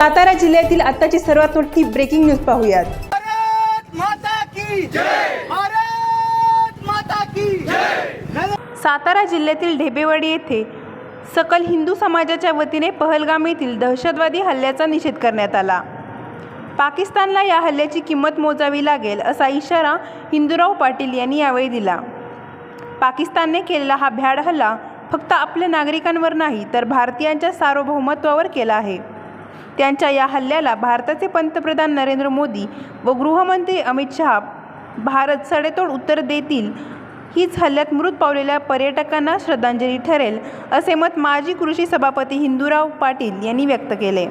सातारा जिल्ह्यातील आत्ताची सर्वात मोठी ब्रेकिंग न्यूज पाहूयात. भारत माता की जय! भारत माता की जय! सातारा जिल्ह्यातील ढेबेवाडी येथे सकल हिंदू समाजाच्या वतीने पहलगाम येथील दहशतवादी हल्ल्याचा निषेध करण्यात आला. पाकिस्तानला या हल्ल्याची किंमत मोजावी लागेल असा इशारा हिंदूराव पाटील यांनी यावेळी दिला. पाकिस्तानने केलेला हा भ्याड हल्ला फक्त आपल्या नागरिकांवर नाही तर भारतीयांच्या सार्वभौमत्वावर केला आहे. त्यांच्या या हल्ल्याला भारताचे पंतप्रधान नरेंद्र मोदी व गृहमंत्री अमित शहा भारत सडेतोड उत्तर देतील. हीच हल्ल्यात मृत पावलेल्या पर्यटकांना श्रद्धांजली ठरेल असे मत माजी कृषी सभापती हिंदूराव पाटील यांनी व्यक्त केले.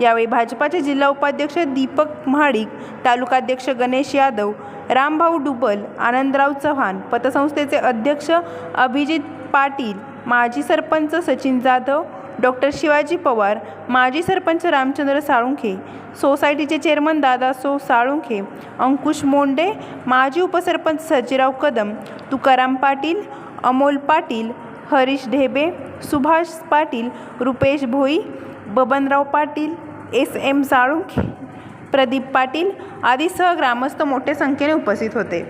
यावेळी भाजपाचे जिल्हा उपाध्यक्ष दीपक महाडिक तालुकाध्यक्ष गणेश यादव रामभाऊ डुबल आनंदराव चव्हाण पतसंस्थेचे अध्यक्ष अभिजित पाटील माजी सरपंच सचिन जाधव डॉक्टर शिवाजी पवार माजी सरपंच रामचंद्र साळुंखे सोसायटीचे चेअरमन दादासो साळुंखे अंकुश मोंडे माजी उपसरपंच सज्जीराव कदम तुकाराम पाटील अमोल पाटील हरीश ढेबे सुभाष पाटील रुपेश भोई बबनराव पाटील एस एम साळुंखे प्रदीप पाटील आदीसह ग्रामस्थ मोठ्या संख्येने उपस्थित होते.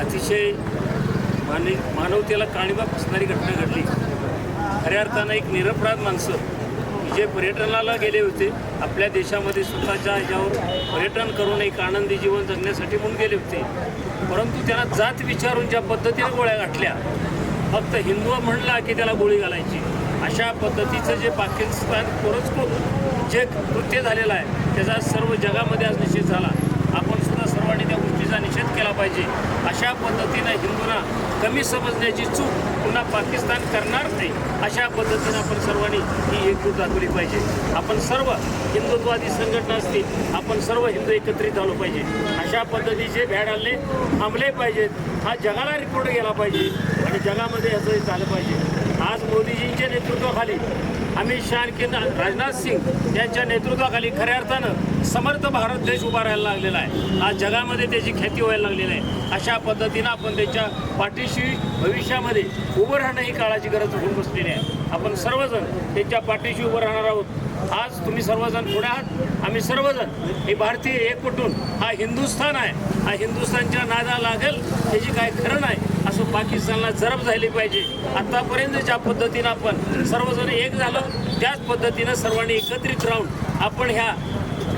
अतिशय मानवतेला काळीबा फसणारी घटना घडली. खऱ्या अर्थानं एक निरपराध माणसं. जे पर्यटनाला गेले होते आपल्या देशामध्ये स्वतःच्या ह्याच्यावर पर्यटन करून एक आनंदी जीवन जगण्यासाठी म्हणून गेले होते. परंतु त्यांना जात विचारून ज्या पद्धतीने गोळ्या गाठल्या फक्त हिंदू म्हणला की त्याला गोळी घालायची. अशा पद्धतीचं जे पाकिस्तान कोरचकोर जे कृत्य झालेलं आहे त्याचा सर्व जगामध्ये आज निश्चित झाला. आपण आणि त्या गोष्टीचा निषेध केला पाहिजे. अशा पद्धतीनं हिंदूंना कमी समजण्याची चूक पुन्हा पाकिस्तान करणार नाही अशा पद्धतीनं आपण सर्वांनी ही एकजूट दाखवली पाहिजे. आपण सर्व हिंदुत्वादी संघटना असतील आपण सर्व हिंदू एकत्रित झालो पाहिजे. अशा पद्धतीचे भ्याड हल्ले थांबले पाहिजेत. हा जगाला रिपोर्ट गेला पाहिजे आणि जगामध्ये याचं झालं पाहिजे. आज मोदीजींच्या नेतृत्वाखाली अमित शहा आणखी राजनाथ सिंग यांच्या नेतृत्वाखाली खऱ्या अर्थानं समर्थ भारत देश उभा राहायला लागलेला आहे. आज जगामध्ये त्याची ख्याती व्हायला लागलेली आहे. अशा पद्धतीनं आपण त्याच्या पाठीशी भविष्यामध्ये उभं राहणं ही काळाची गरज होऊन बसलेली आहे. आपण सर्वजण त्यांच्या पाठीशी उभं राहणार आहोत. आज तुम्ही सर्वजण पुढे आहात. आम्ही सर्वजण हे भारतीय एकवटून हा हिंदुस्थान आहे. हा हिंदुस्थानच्या नादा लागेल. त्याची काय खरं नाही असं पाकिस्तानला जरब झाली पाहिजे. आतापर्यंत ज्या पद्धतीनं आपण सर्वजण एक झालो त्याच पद्धतीनं सर्वांनी एकत्रित राहून आपण ह्या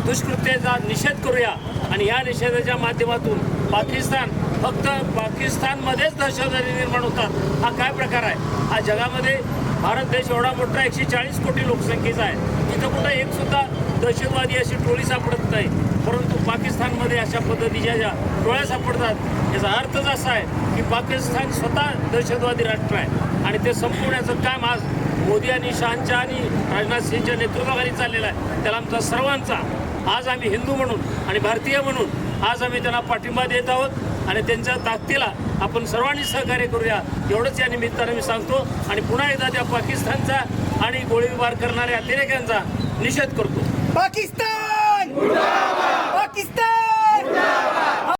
दुष्कृत्याचा निषेध करूया. आणि ह्या निषेधाच्या माध्यमातून पाकिस्तान फक्त पाकिस्तानमध्येच दहशतवादी निर्माण होतात. हा काय प्रकार आहे? हा जगामध्ये भारत देश एवढा मोठा एकशे चाळीस कोटी लोकसंख्येचा आहे. तिथं कुठं एक सुद्धा दहशतवादी अशी टोळी सापडत नाही. परंतु पाकिस्तानमध्ये अशा पद्धतीच्या ज्या टोळ्या सापडतात याचा अर्थच असा आहे की पाकिस्तान स्वतः दहशतवादी राष्ट्र आहे. आणि ते संपवण्याचं काम आज मोदी आणि शहांच्या आणि राजनाथ सिंगच्या नेतृत्वाखाली चाललेलं आहे. त्याला आमचा सर्वांचा आज आम्ही हिंदू म्हणून आणि भारतीय म्हणून आज आम्ही त्यांना पाठिंबा देत आहोत आणि त्यांच्या ताकदीला आपण सर्वांनी सहकार्य करूया. एवढंच या निमित्तानं मी सांगतो आणि पुन्हा एकदा त्या पाकिस्तानचा आणि गोळीबार करणाऱ्या अतिरेक्यांचा निषेध करतो. पाकिस्तान पाकिस्तान